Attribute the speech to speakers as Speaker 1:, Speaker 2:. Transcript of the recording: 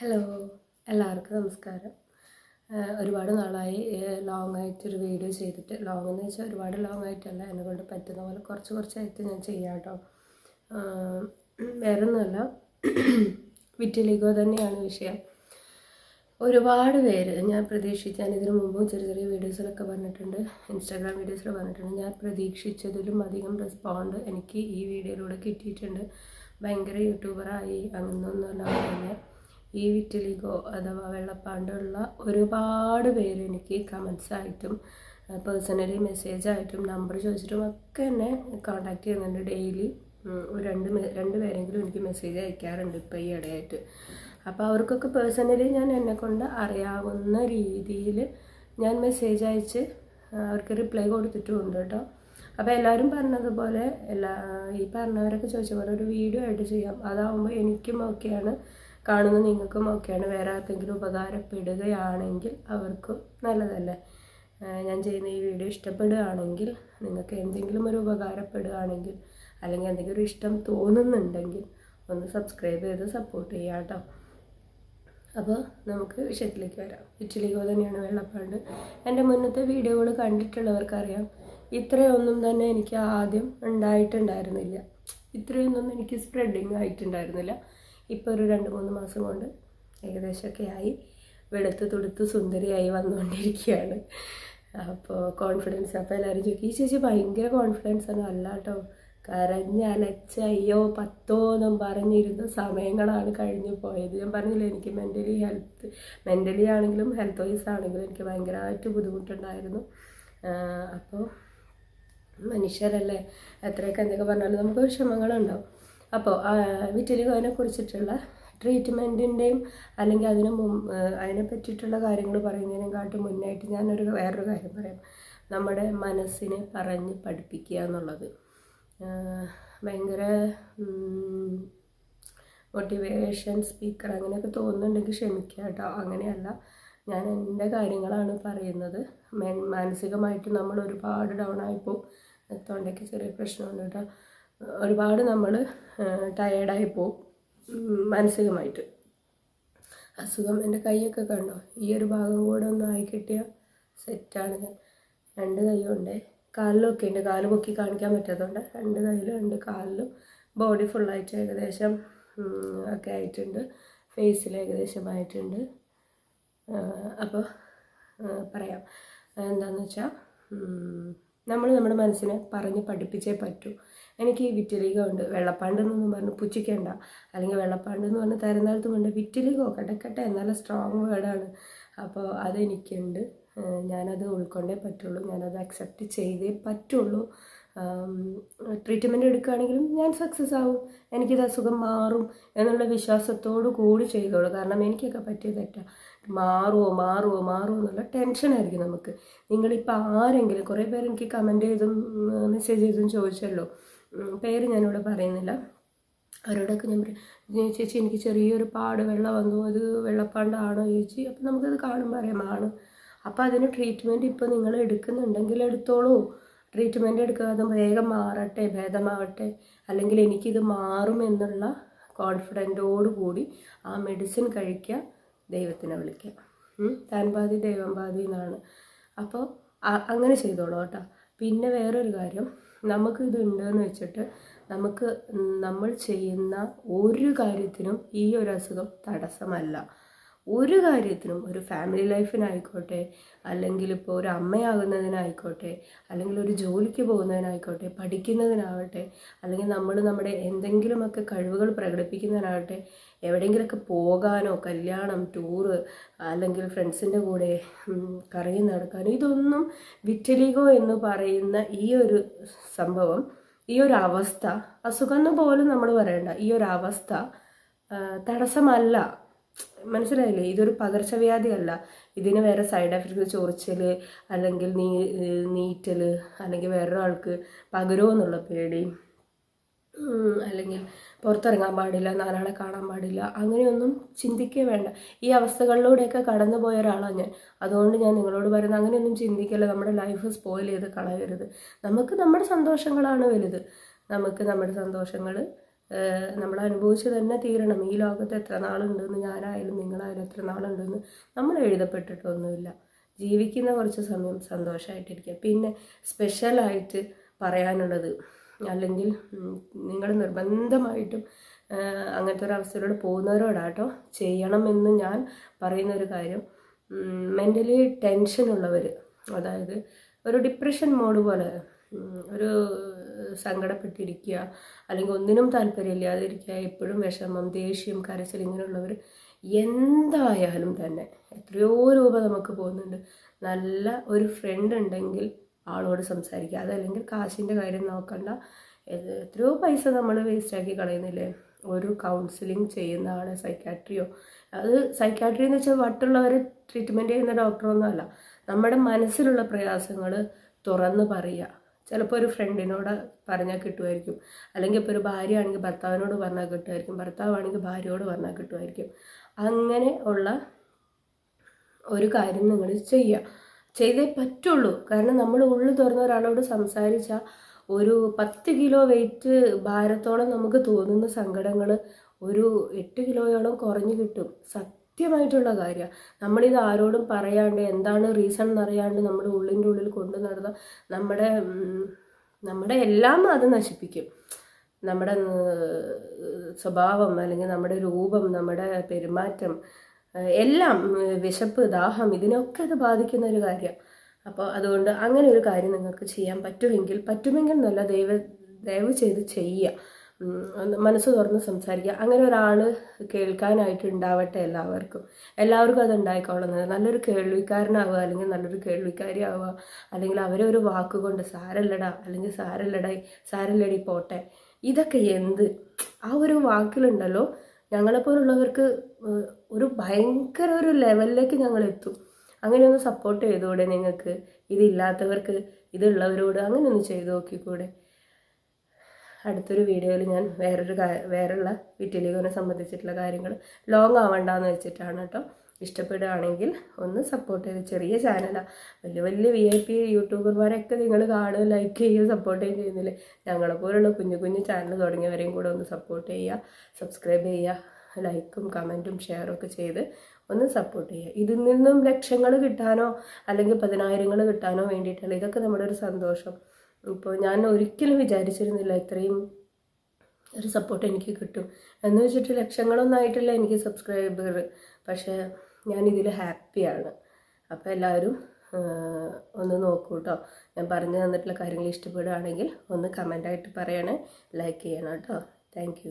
Speaker 1: Hello എല്ലാവർക്കും നമസ്കാരം. ഒരുപാട് നാളായി ലോങ് ആയിട്ട് ഒരു വീഡിയോ ചെയ്തിട്ട്. ലോങ് എന്ന് വെച്ചാൽ ഒരുപാട് ലോങ് ആയിട്ടല്ല എന്നെ കൊണ്ട് പറ്റുന്ന പോലെ കുറച്ച് കുറച്ചായിട്ട് ഞാൻ ചെയ്യാം കേട്ടോ വേറെ ഒന്നുമല്ല വിറ്റിലിഗോ തന്നെയാണ് വിഷയം. ഒരുപാട് പേര് ഞാൻ പ്രതീക്ഷിച്ച ഞാൻ ഇതിനു മുമ്പും ചെറിയ ചെറിയ വീഡിയോസിലൊക്കെ പറഞ്ഞിട്ടുണ്ട്. ഇൻസ്റ്റാഗ്രാം വീഡിയോസിൽ പറഞ്ഞിട്ടുണ്ട്. ഞാൻ പ്രതീക്ഷിച്ചതിലും അധികം റെസ്പോണ്ട് എനിക്ക് ഈ വീഡിയോയിലൂടെ കിട്ടിയിട്ടുണ്ട്. ഭയങ്കര യൂട്യൂബറായി അങ്ങനൊന്നുമല്ല ഈ വിറ്റിലിഗോ അഥവാ വെള്ളപ്പാണ്ടുള്ള ഒരുപാട് പേര് എനിക്ക് കമൻസായിട്ടും പേഴ്സണലി മെസ്സേജ് ആയിട്ടും നമ്പർ ചോദിച്ചിട്ടും ഒക്കെ എന്നെ കോണ്ടാക്ട് ചെയ്യുന്നുണ്ട് ഡെയിലി രണ്ട് രണ്ട് പേരെങ്കിലും എനിക്ക് മെസ്സേജ് അയക്കാറുണ്ട് ഇപ്പോൾ ഈ ഇടയായിട്ട്. അപ്പോൾ അവർക്കൊക്കെ പേഴ്സണലി ഞാൻ എന്നെക്കൊണ്ട് അറിയാവുന്ന രീതിയിൽ ഞാൻ മെസ്സേജ് അയച്ച് അവർക്ക് റിപ്ലൈ കൊടുത്തിട്ടുമുണ്ട് കേട്ടോ. അപ്പോൾ എല്ലാവരും പറഞ്ഞതുപോലെ എല്ലാ ഈ പറഞ്ഞവരൊക്കെ ചോദിച്ച പോലെ ഒരു വീഡിയോ ആയിട്ട് ചെയ്യാം. അതാവുമ്പോൾ എനിക്കും ഓക്കെയാണ് കാണുന്ന നിങ്ങൾക്കും ഒക്കെയാണ്. വേറെ ആർക്കെങ്കിലും ഉപകാരപ്പെടുകയാണെങ്കിൽ അവർക്കും നല്ലതല്ലേ? ഞാൻ ചെയ്യുന്ന ഈ വീഡിയോ ഇഷ്ടപ്പെടുകയാണെങ്കിൽ നിങ്ങൾക്ക് എന്തെങ്കിലും ഒരു ഉപകാരപ്പെടുകയാണെങ്കിൽ അല്ലെങ്കിൽ എന്തെങ്കിലും ഒരു ഇഷ്ടം തോന്നുന്നുണ്ടെങ്കിൽ ഒന്ന് സബ്സ്ക്രൈബ് ചെയ്ത് സപ്പോർട്ട് ചെയ്യാം കേട്ടോ. അപ്പോൾ നമുക്ക് വിഷയത്തിലേക്ക് വരാം. ഇറ്റലിക്കോ തന്നെയാണ് വെള്ളപ്പാണ്ട്. എന്റെ മുന്നത്തെ വീഡിയോകൾ കണ്ടിട്ടുള്ളവർക്കറിയാം ഇത്രയൊന്നും തന്നെ എനിക്ക് ആദ്യം ഉണ്ടായിട്ടുണ്ടായിരുന്നില്ല. ഇത്രയൊന്നും എനിക്ക് സ്പ്രെഡിങ് ആയിട്ടുണ്ടായിരുന്നില്ല. ഇപ്പോൾ ഒരു രണ്ട് മൂന്ന് മാസം കൊണ്ട് ഏകദേശമൊക്കെ ആയി. വെളുത്ത് തുടുത്ത് സുന്ദരിയായി വന്നുകൊണ്ടിരിക്കുകയാണ്. അപ്പോൾ കോൺഫിഡൻസ് അപ്പോൾ എല്ലാവരും ചോദിക്കും ഈ ചേച്ചി ഭയങ്കര കോൺഫിഡൻസ് ആണ്. അല്ല കേട്ടോ കരഞ്ഞലച്ച് അയ്യോ പത്തോ എന്നും പറഞ്ഞിരുന്ന. സമയങ്ങളാണ് കഴിഞ്ഞു പോയത്. ഞാൻ പറഞ്ഞില്ല എനിക്ക് മെന്റലി ഹെൽത്ത് മെന്റലി ആണെങ്കിലും ഹെൽത്ത് വൈസ് ആണെങ്കിലും എനിക്ക് ഭയങ്കരമായിട്ട് ബുദ്ധിമുട്ടുണ്ടായിരുന്നു. അപ്പോൾ മനുഷ്യരല്ലേ? എത്രയൊക്കെ എന്തൊക്കെ പറഞ്ഞാലും നമുക്ക് വിഷമങ്ങളുണ്ടാവും അപ്പോൾ വിറ്റിലിഗോനെ കുറിച്ചിട്ടുള്ള ട്രീറ്റ്മെന്റിന്റെയും അല്ലെങ്കിൽ അതിന് മുമ്പ് അതിനെ പറ്റിയിട്ടുള്ള കാര്യങ്ങൾ പറയുന്നതിനെക്കാട്ടും മുന്നായിട്ട് ഞാനൊരു വേറൊരു കാര്യം പറയാം. നമ്മുടെ മനസ്സിനെ പറഞ്ഞ് പഠിപ്പിക്കുക എന്നുള്ളത്. ഭയങ്കര മോട്ടിവേഷൻ സ്പീക്കർ അങ്ങനെയൊക്കെ തോന്നുന്നുണ്ടെങ്കിൽ ക്ഷമിക്കുക കേട്ടോ. അങ്ങനെയല്ല. ഞാൻ എന്റെ കാര്യങ്ങളാണ് പറയുന്നത്. മാനസികമായിട്ട് നമ്മൾ ഒരുപാട് ഡൗൺ ആയിപ്പോൾ തൊണ്ടയ്ക്ക് ചെറിയ പ്രശ്നമുണ്ട് കേട്ടോ. ഒരുപാട് നമ്മൾ ടയേർഡായി ഉം, മാനസികമായിട്ട്. അസുഖം എന്റെ കൈയൊക്കെ കണ്ടോ? ഈ ഒരു ഭാഗം കൂടെ ഒന്ന് ആയി കിട്ടിയ സെറ്റാണ് ഞാൻ. രണ്ട് കൈയുണ്ട് കാലിലൊക്കെ ഉണ്ട്. കാൽ പൊക്കി കാണിക്കാൻ പറ്റാത്തതുകൊണ്ട് രണ്ട് കൈയിലും രണ്ട് കാലിലും ബോഡി ഫുള്ളായിട്ട് ഏകദേശം ഒക്കെ ആയിട്ടുണ്ട്. ഫേസിൽ ഏകദേശം ആയിട്ടുണ്ട് അപ്പോൾ പറയാം. എന്താണെന്ന് വെച്ചാൽ നമ്മൾ നമ്മുടെ മനസ്സിനെ പറഞ്ഞ് പഠിപ്പിച്ചേ പറ്റൂ. എനിക്ക് ഈ വിറ്റിലിഗോ ഉണ്ട് വെള്ളപ്പാണ്ട് എന്നൊന്നും പറഞ്ഞ് പുച്ഛിക്കേണ്ട. അല്ലെങ്കിൽ വെള്ളപ്പാണ്ടെന്ന് പറഞ്ഞ് തരുന്നാലത്തും ഉണ്ട്. ഓ കിടക്കട്ടെ. നല്ല സ്ട്രോങ് വേർഡാണ് അപ്പോൾ അതെനിക്കുണ്ട്. ഞാനത് ഉൾക്കൊണ്ടേ പറ്റുള്ളൂ. ഞാനത് അക്സെപ്റ്റ് ചെയ്തേ പറ്റുള്ളൂ. ട്രീറ്റ്മെന്റ് എടുക്കുകയാണെങ്കിലും ഞാൻ സക്സസ് ആവും. എനിക്കിത് അസുഖം മാറും എന്നുള്ള വിശ്വാസത്തോടു കൂടി ചെയ്തോളൂ. കാരണം എനിക്കൊക്കെ പറ്റിയ തെറ്റാ. മാറുമോ മാറുമോ മാറുമോ എന്നുള്ള ടെൻഷനായിരിക്കും നമുക്ക്. നിങ്ങളിപ്പോൾ ആരെങ്കിലും കുറേ പേര് എനിക്ക് കമന്റ് ചെയ്തും മെസ്സേജ് ചെയ്തും ചോദിച്ചല്ലോ. പേര് ഞാനിവിടെ പറയുന്നില്ല. അവരോടൊക്കെ ഞാൻ പറയും "ജെ- ചേച്ചി എനിക്ക് ചെറിയൊരു പാട് വെള്ളം വന്നു അത് വെള്ളപ്പാണ്ടാണോ ചേച്ചി? അപ്പം നമുക്കത് കാണുമ്പോൾ ആണ്. അപ്പോൾ അതിന് ട്രീറ്റ്മെന്റ് ഇപ്പോൾ നിങ്ങൾ എടുക്കുന്നുണ്ടെങ്കിൽ എടുത്തോളൂ. ട്രീറ്റ്മെന്റ് എടുക്കാതെ വേഗം മാറട്ടെ ഭേദമാവട്ടെ. അല്ലെങ്കിൽ എനിക്കിത് മാറുമെന്നുള്ള കോൺഫിഡന്റോടു കൂടി ആ മെഡിസിൻ കഴിക്കുക ദൈവത്തിനെ വിളിക്കുക. താൻ പാതി ദൈവം പാതി എന്നാണ്. അപ്പോൾ അങ്ങനെ ചെയ്തോളൂ കേട്ടോ. പിന്നെ വേറൊരു കാര്യം നമുക്ക് ഇതുണ്ടെന്ന് വെച്ചിട്ട് നമുക്ക് നമ്മൾ ചെയ്യുന്ന ഒരു കാര്യത്തിനും ഈ ഒരു അസുഖം തടസ്സമല്ല. ഒരു കാര്യത്തിനും ഒരു ഫാമിലി ലൈഫിനായിക്കോട്ടെ അല്ലെങ്കിൽ ഇപ്പോൾ ഒരു അമ്മയാകുന്നതിനായിക്കോട്ടെ അല്ലെങ്കിൽ ഒരു ജോലിക്ക് പോകുന്നതിനായിക്കോട്ടെ പഠിക്കുന്നതിനാവട്ടെ അല്ലെങ്കിൽ നമ്മൾ നമ്മുടെ എന്തെങ്കിലുമൊക്കെ കഴിവുകൾ പ്രകടിപ്പിക്കുന്നതിനാവട്ടെ എവിടെയെങ്കിലുമൊക്കെ പോകാനോ കല്യാണം ടൂറ് അല്ലെങ്കിൽ ഫ്രണ്ട്സിന്റെ കൂടെ കറങ്ങി നടക്കാനോ ഇതൊന്നും വിറ്റലിഗോ എന്ന് പറയുന്ന ഈ ഒരു സംഭവം ഈ ഒരു അവസ്ഥ അസുഖം പോലും നമ്മൾ പറയണ്ട ഈ ഒരു അവസ്ഥ തടസ്സമല്ല. മനസ്സിലായില്ലേ? ഇതൊരു പകർച്ചവ്യാധിയല്ല. ഇതിന് വേറെ സൈഡ് എഫക്റ്റ് ചൊറിച്ചൽ അല്ലെങ്കിൽ നീ നീറ്റൽ അല്ലെങ്കിൽ വേറൊരാൾക്ക് പകരുമോ എന്നുള്ള പേടി. അല്ലെങ്കിൽ പുറത്തിറങ്ങാൻ പാടില്ല നാലാളെ കാണാൻ പാടില്ല അങ്ങനെയൊന്നും ചിന്തിക്കേ വേണ്ട. ഈ അവസ്ഥകളിലൂടെയൊക്കെ കടന്നു പോയ ഒരാളാണ് ഞാൻ. അതുകൊണ്ട് ഞാൻ നിങ്ങളോട് പറയുന്നത് അങ്ങനെയൊന്നും ചിന്തിക്കല്ല നമ്മുടെ ലൈഫ് സ്പോയിൽ ചെയ്ത് കളയരുത്. നമുക്ക് നമ്മുടെ സന്തോഷങ്ങളാണ് വലുത്. നമുക്ക് നമ്മുടെ സന്തോഷങ്ങൾ നമ്മൾ അനുഭവിച്ച് തന്നെ തീരണം. ഈ ലോകത്ത് എത്ര നാളുണ്ടെന്ന് ഞാനായാലും നിങ്ങളായാലും എത്ര നാളുണ്ടെന്ന് നമ്മൾ എഴുതപ്പെട്ടിട്ടൊന്നുമില്ല. ജീവിക്കുന്ന കുറച്ച് സമയം സന്തോഷമായിട്ടിരിക്കുക. പിന്നെ സ്പെഷ്യലായിട്ട് പറയാനുള്ളത് അല്ലെങ്കിൽ നിങ്ങൾ നിർബന്ധമായിട്ടും അങ്ങനത്തെ ഒരു അവസ്ഥയിലൂടെ പോകുന്നവരോടാട്ടോ ചെയ്യണമെന്ന് ഞാൻ പറയുന്ന ഒരു കാര്യം മെന്റലി ടെൻഷനുള്ളവർ അതായത് ഒരു ഡിപ്രഷൻ മോഡ് പോലെ ഒരു സങ്കടപ്പെട്ടിരിക്കുക അല്ലെങ്കിൽ ഒന്നിനും താല്പര്യമില്ലാതിരിക്കുക എപ്പോഴും വിഷമം ദേഷ്യം കരച്ചിൽ ഇങ്ങനെയുള്ളവർ എന്തായാലും തന്നെ എത്രയോ രൂപ നമുക്ക് പോകുന്നുണ്ട്. നല്ല ഒരു ഫ്രണ്ട് ഉണ്ടെങ്കിൽ ആളോട് സംസാരിക്കുക. അതല്ലെങ്കിൽ കാശിന്റെ കാര്യം നോക്കണ്ട. എത്രയോ പൈസ നമ്മൾ വേസ്റ്റാക്കി കളയുന്നില്ലേ? ഒരു കൗൺസിലിംഗ് ചെയ്യുന്ന ആളെ സൈക്കാട്രിയോ അത് സൈക്കാട്രി എന്ന് വെച്ചാൽ വട്ടുള്ളവർ ട്രീറ്റ്മെന്റ് ചെയ്യുന്ന ഡോക്ടറൊന്നും അല്ല. നമ്മുടെ മനസ്സിലുള്ള പ്രയാസങ്ങൾ തുറന്ന് പറയുക. ചിലപ്പോൾ ഒരു ഫ്രണ്ടിനോട് പറഞ്ഞാൽ കിട്ടുമായിരിക്കും അല്ലെങ്കിൽ ഇപ്പോൾ ഒരു ഭാര്യ ആണെങ്കിൽ ഭർത്താവിനോട് പറഞ്ഞാൽ കിട്ടുമായിരിക്കും ഭർത്താവാണെങ്കിൽ ഭാര്യയോട് പറഞ്ഞാൽ കിട്ടുമായിരിക്കും അങ്ങനെ ഉള്ള ഒരു കാര്യം നിങ്ങൾ ചെയ്യുക ചെയ്തേ പറ്റുള്ളൂ. കാരണം നമ്മൾ ഉള്ളു തുറന്ന ഒരാളോട് സംസാരിച്ചാൽ ഒരു പത്ത് കിലോ വെയിറ്റ് ഭാരത്തോളം നമുക്ക് തോന്നുന്ന സങ്കടങ്ങൾ ഒരു എട്ട് കിലോയോളം കുറഞ്ഞു കിട്ടും. സത്യമായിട്ടുള്ള കാര്യമാണ് നമ്മളിത് ആരോടും പറയാണ്ട് എന്താണ് റീസൺ എന്നറിയാണ്ട് നമ്മുടെ ഉള്ളിന്റെ ഉള്ളിൽ കൊണ്ടു നടന്ന നമ്മുടെ നമ്മുടെ എല്ലാം അത് നശിപ്പിക്കും. നമ്മുടെ സ്വഭാവം അല്ലെങ്കിൽ നമ്മുടെ രൂപം നമ്മുടെ പെരുമാറ്റം എല്ലാം വിശപ്പ് ദാഹം ഇതിനൊക്കെ അത് ബാധിക്കുന്ന ഒരു കാര്യമാണ് അപ്പോൾ അതുകൊണ്ട് അങ്ങനെ ഒരു കാര്യം നിങ്ങൾക്ക് ചെയ്യാൻ പറ്റുമെങ്കിൽ പറ്റുമെങ്കിൽ നല്ല ദയവ് ദയവ് ചെയ്ത് ചെയ്യുക. മനസ്സ് തുറന്ന് സംസാരിക്കുക. അങ്ങനെ ഒരാൾ കേൾക്കാനായിട്ട് ഉണ്ടാവട്ടെ എല്ലാവർക്കും. എല്ലാവർക്കും അത് ഉണ്ടായിക്കോളുന്നത് നല്ലൊരു കേൾവിക്കാരനാവുക അല്ലെങ്കിൽ നല്ലൊരു കേൾവിക്കാരി ആവുക അല്ലെങ്കിൽ അവരെ ഒരു വാക്കുകൊണ്ട് സാരല്ലടാ അല്ലെങ്കിൽ സാരല്ലടായി സാരല്ലടി പോട്ടെ. ഇതൊക്കെ എന്ത്? ആ ഒരു വാക്കിലുണ്ടല്ലോ ഞങ്ങളെപ്പോലുള്ളവർക്ക് ഒരു ഭയങ്കര ഒരു ലെവലിലേക്ക് ഞങ്ങൾ എത്തും അങ്ങനെയൊന്ന് സപ്പോർട്ട് ചെയ്തുകൂടെ നിങ്ങൾക്ക്? ഇതില്ലാത്തവർക്ക് ഇതുള്ളവരോട് അങ്ങനെയൊന്ന് ചെയ്തു നോക്കിക്കൂടെ? അടുത്തൊരു വീഡിയോയിൽ ഞാൻ വേറൊരു വേറെയുള്ള വിറ്റിലിഗോനെ സംബന്ധിച്ചിട്ടുള്ള കാര്യങ്ങൾ ലോങ് ആവണ്ടെന്ന് വെച്ചിട്ടാണ് കേട്ടോ. ഇഷ്ടപ്പെടുകയാണെങ്കിൽ ഒന്ന് സപ്പോർട്ട് ചെയ്ത് ചെറിയ ചാനലാണ് വലിയ വലിയ വി ഐ പി യൂട്യൂബർമാരൊക്കെ നിങ്ങൾ കാണുക ലൈക്ക് ചെയ്യുക സപ്പോർട്ട് ചെയ്യുകയും ചെയ്യുന്നില്ലേ? ഞങ്ങളെപ്പോലുള്ള കുഞ്ഞു കുഞ്ഞു ചാനൽ തുടങ്ങിയവരെയും കൂടെ ഒന്ന് സപ്പോർട്ട് ചെയ്യുക സബ്സ്ക്രൈബ് ചെയ്യുക ലൈക്കും കമന്റും ഷെയറും ഒക്കെ ചെയ്ത് ഒന്ന് സപ്പോർട്ട് ചെയ്യുക. ഇതിൽ നിന്നും ലക്ഷങ്ങൾ കിട്ടാനോ അല്ലെങ്കിൽ പതിനായിരങ്ങൾ കിട്ടാനോ വേണ്ടിയിട്ടല്ല ഇതൊക്കെ നമ്മുടെ ഒരു സന്തോഷം. ഇപ്പോൾ ഞാൻ ഒരിക്കലും വിചാരിച്ചിരുന്നില്ല ഇത്രയും ഒരു സപ്പോർട്ട് എനിക്ക് കിട്ടും. എന്ന് വെച്ചിട്ട് ലക്ഷങ്ങളൊന്നും ആയിട്ടില്ല എനിക്ക് സബ്സ്ക്രൈബർ പക്ഷേ ഞാനിതിൽ ഹാപ്പിയാണ്. അപ്പോൾ എല്ലാവരും ഒന്ന് നോക്കൂ കേട്ടോ ഞാൻ പറഞ്ഞു തന്നിട്ടുള്ള കാര്യങ്ങൾ ഇഷ്ടപ്പെടുകയാണെങ്കിൽ ഒന്ന് കമന്റായിട്ട് പറയണേ. ലൈക്ക് ചെയ്യണം കേട്ടോ താങ്ക്